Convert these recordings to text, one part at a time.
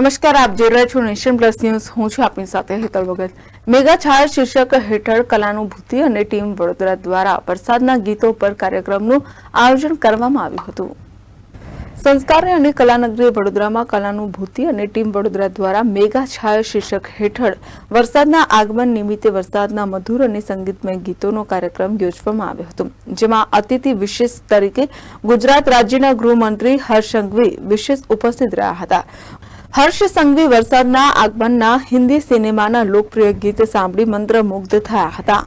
નમસ્કાર, આપ જોઈ રહ્યા છો નેશન પ્લસ ન્યૂઝ. હું છું આપની સાથે હેતલ ભગત. મેગા છાયા શીર્ષક હેઠળ કલાનુભૂતિ અને ટીમ વડોદરા દ્વારા વરસાદના ગીતો પર કાર્યક્રમનું આયોજન કરવામાં આવ્યું હતું. સંસ્કારી અને કલાનગરી વડોદરામાં કલાનુભૂતિ અને ટીમ વડોદરા દ્વારા મેગા છાયા શીર્ષક હેઠળ વરસાદના આગમન નિમિત્તે વરસાદના મધુર અને સંગીતમય ગીતોનો કાર્યક્રમ યોજવામાં આવ્યો હતો. જેમાં અતિથિ વિશેષ તરીકે ગુજરાત રાજ્યના ગૃહમંત્રી હર્ષ સંઘવી વિશેષ ઉપસ્થિત રહ્યા હતા. હર્ષ સંઘવી વરસાદના આગમનના હિન્દી સિનેમાના લોકપ્રિય ગીત સાંભળી મંત્રમુગ્ધ થયા હતા.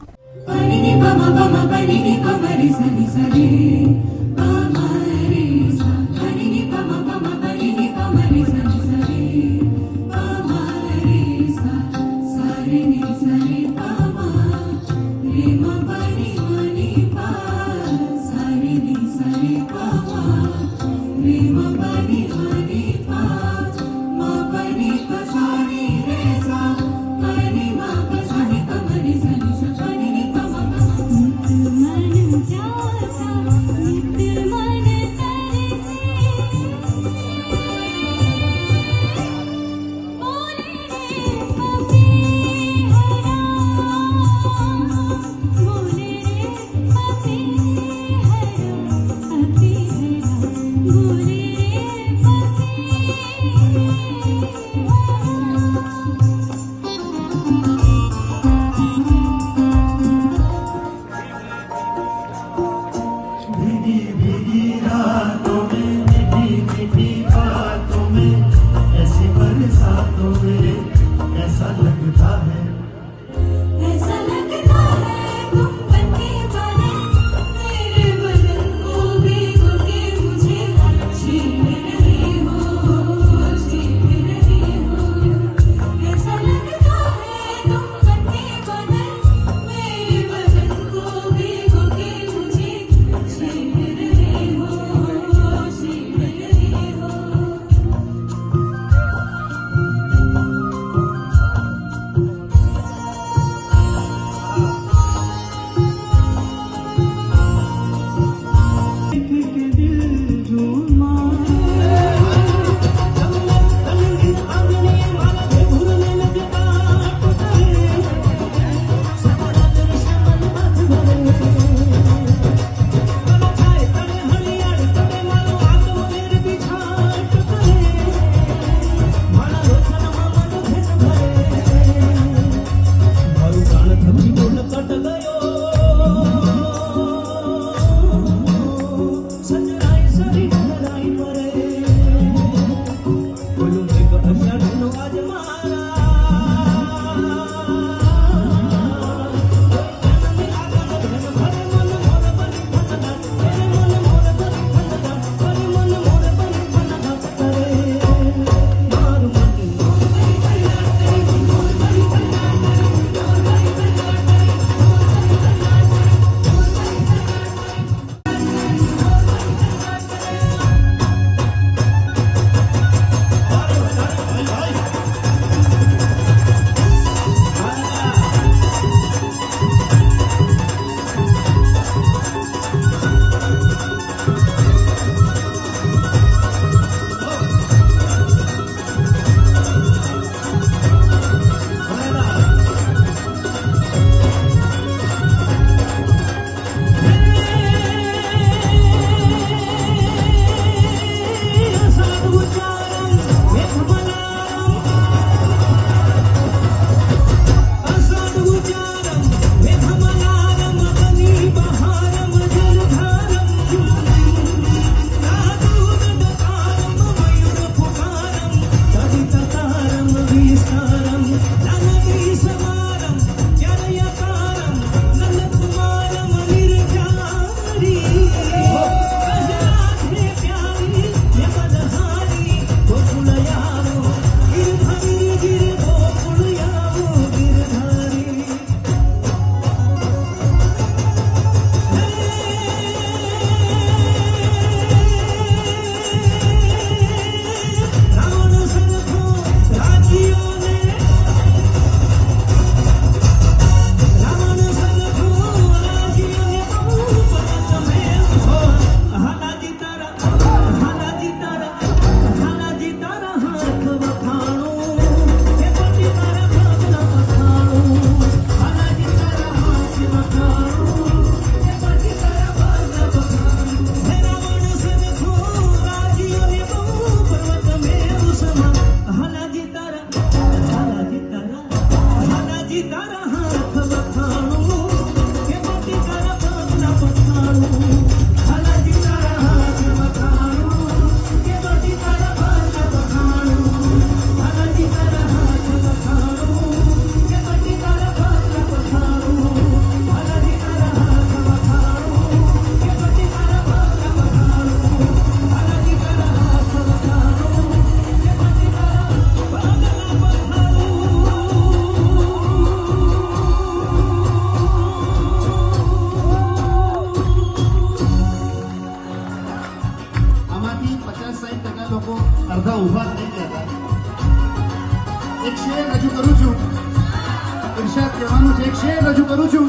કરું છું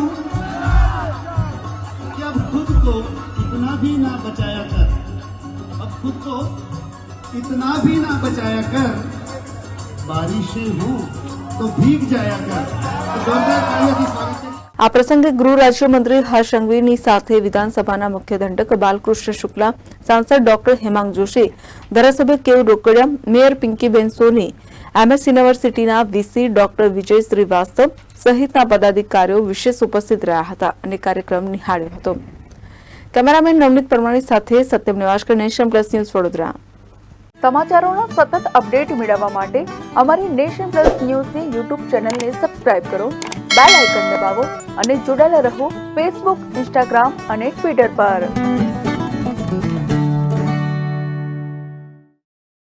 कि अब खुद को इतना भी ना बचाया कर अब खुद को इतना भी ना बचाया कर बारिशें हों तो भीग जाया कर तो जोरदार तालियों स्वागत है આ પ્રસંગે ગૃહ રાજ્યમંત્રી હર્ષ સંઘવીની સાથે વિધાનસભાના મુખ્ય દંડક બાલકૃષ્ણ શુક્લા સાંસદ ડોક્ટર હેમાંગ જોશી ધારાસભ્ય કેવ રોકડિયા મેયર પિંકીબેન સોની એમએસ યુનિવર્સિટીના વીસી ડોક્ટર વિજય શ્રીવાસ્તવ સહિતના પદાધિકારીઓ વિશેષ ઉપસ્થિત રહ્યા હતા અને કાર્યક્રમ નિહાળ્યો હતો. કેમેરામેન નવનીત પરમાણી સાથે Satyam Nivaskar nation plus news Vadodara. સમાચારોનો સતત અપડેટ મેળવવા માટે અમારી નેશન પ્લસ ન્યૂઝની યુટ્યુબ ચેનલને સબસ્ક્રાઇબ કરો, બેલ આઇકન દબાવો અને જોડાયેલા રહો ફેસબુક, ઇન્સ્ટાગ્રામ અને ટ્વિટર પર.